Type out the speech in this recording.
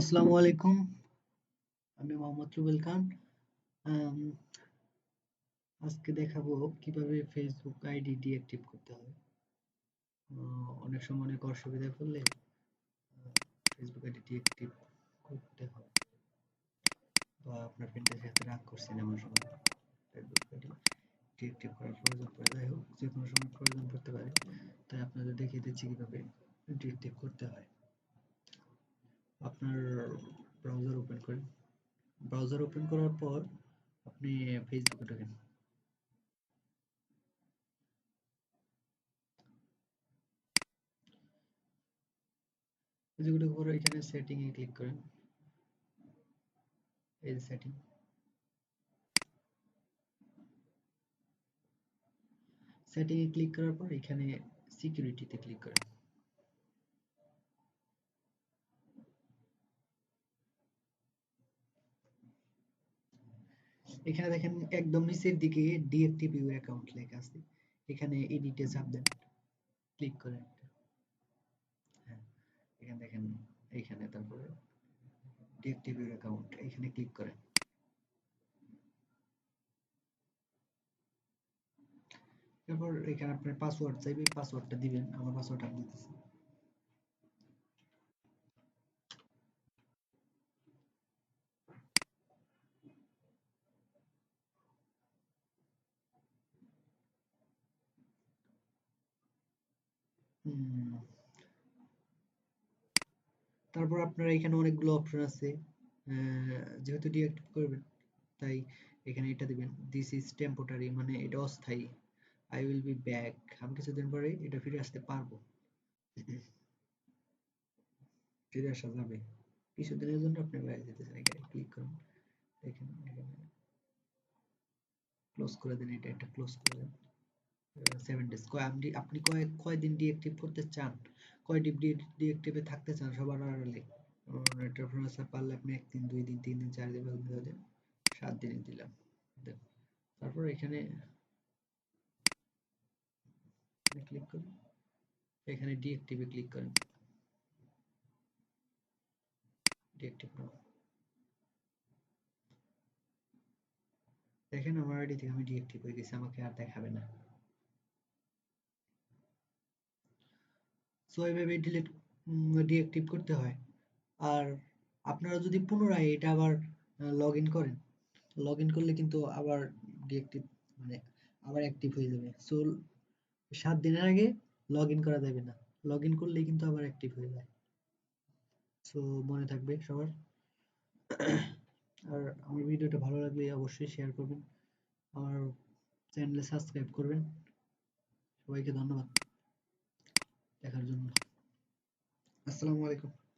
আসসালামু আলাইকুম। আমি মোহাম্মদ রুবেল খান। আজকে দেখাবো কীভাবে ফেসবুক আইডি ডিঅ্যাক্টিভ করতে হয়। অনেক সময় অনেক অসুবিধায় পড়লে ফেসবুক আইডি ডিঅ্যাক্টিভ করতে হয়। বা আপনার ফ্রেন্ডের সাথে রাগ করছেন, এমন সময় ফেসবুক আইডি ডিঅ্যাক্টিভ করার প্রয়োজন পড়ে। যাই হোক যে কোনো সময় প্রয়োজন পড়তে পারে। তাই আপনাদের দেখিয়ে দিচ্ছি কীভাবে ডিঅ্যাক্টিভ করতে হয়। আপনার ব্রাউজার ওপেন করেন। ব্রাউজার ওপেন করার পর আপনি ফেসবুকে ঢোকেন। ফেসবুকে ঢোকার এখানে সেটিং এ ক্লিক করেন। এই সেটিং সেটিং এ ক্লিক করার পর এখানে সিকিউরিটিতে ক্লিক করেন। এখানে দেখেন একদম নিচের দিকে ডিএক্টিভ ইউর অ্যাকাউন্ট লেখা আছে। এখানে এডিটে চাপ দেন। ক্লিক করেন হ্যাঁ এখানে দেখেন এইখানে তারপরে ডিএক্টিভ ইউর অ্যাকাউন্ট এখানে ক্লিক করেন। তারপর এখানে আপনার পাসওয়ার্ড চাইবে পাসওয়ার্ডটা দিবেন, আমার পাসওয়ার্ড আমি দিতেছি তারপর আপনার এখানে অনেকগুলো অপশন আছে। যেহেতু ডিঅ্যাক্টিভ করবেন, তাই এখানে এটা দিবেন। দিস ইজ টেম্পোরারি মানে এটা অস্থায়ী। আই উইল বি ব্যাক আমি কিছুদিন পরে এটা ফিরে আসতে পারব। ফিরে আসা যাবে। কিছুদিনের জন্য আপনি বাইরে যেতেছেন। এখানে ক্লিক করুন। দেখেন এখানে। ক্লোজ করে দিন, এটা একটা ক্লোজ করে দেন। সেভেন ডেজ কয় আপনি আপনি কয় কয়দিন ডিঅ্যাক্টিভ করতে চান? কয় ডিঅ্যাক্টিভে থাকতে চান সবার আড়ালে এন্টারপ্রেনার পারলে আপনি একদিন, দুই দিন, তিন দিন, চার দিন দিয়ে দেন সাত দিনে দিলাম। দেন তারপর এখানে ক্লিক করুন। এখানে ডিঅ্যাক্টিভে ক্লিক করেন। ডিঅ্যাক্টিভ নাও দেখেন, আমার আইডি থেকে আমি ডিঅ্যাক্টিভ হয়ে গেছি, আমাকে আর দেখাবে না। সো এইভাবে ডিলিট ডিঅ্যাক্টিভ করতে হয়। আর আপনারা যদি পুনরায় এটা আবার লগ ইন করেন লগ ইন করলে কিন্তু আবার ডিঅ্যাক্টিভ মানে আবার অ্যাক্টিভ হয়ে যাবে। সো সাত দিনের আগে লগ ইন করা যাবে না। লগ ইন করলেই কিন্তু আবার অ্যাক্টিভ হয়ে যায়। সো মনে থাকবে সবার। আর আমার ভিডিওটা ভালো লাগলে অবশ্যই শেয়ার করবেন। আমার চ্যানেলে সাবস্ক্রাইব করবেন। সবাইকে ধন্যবাদ। দেখার জন্য। আসসালামু আলাইকুম।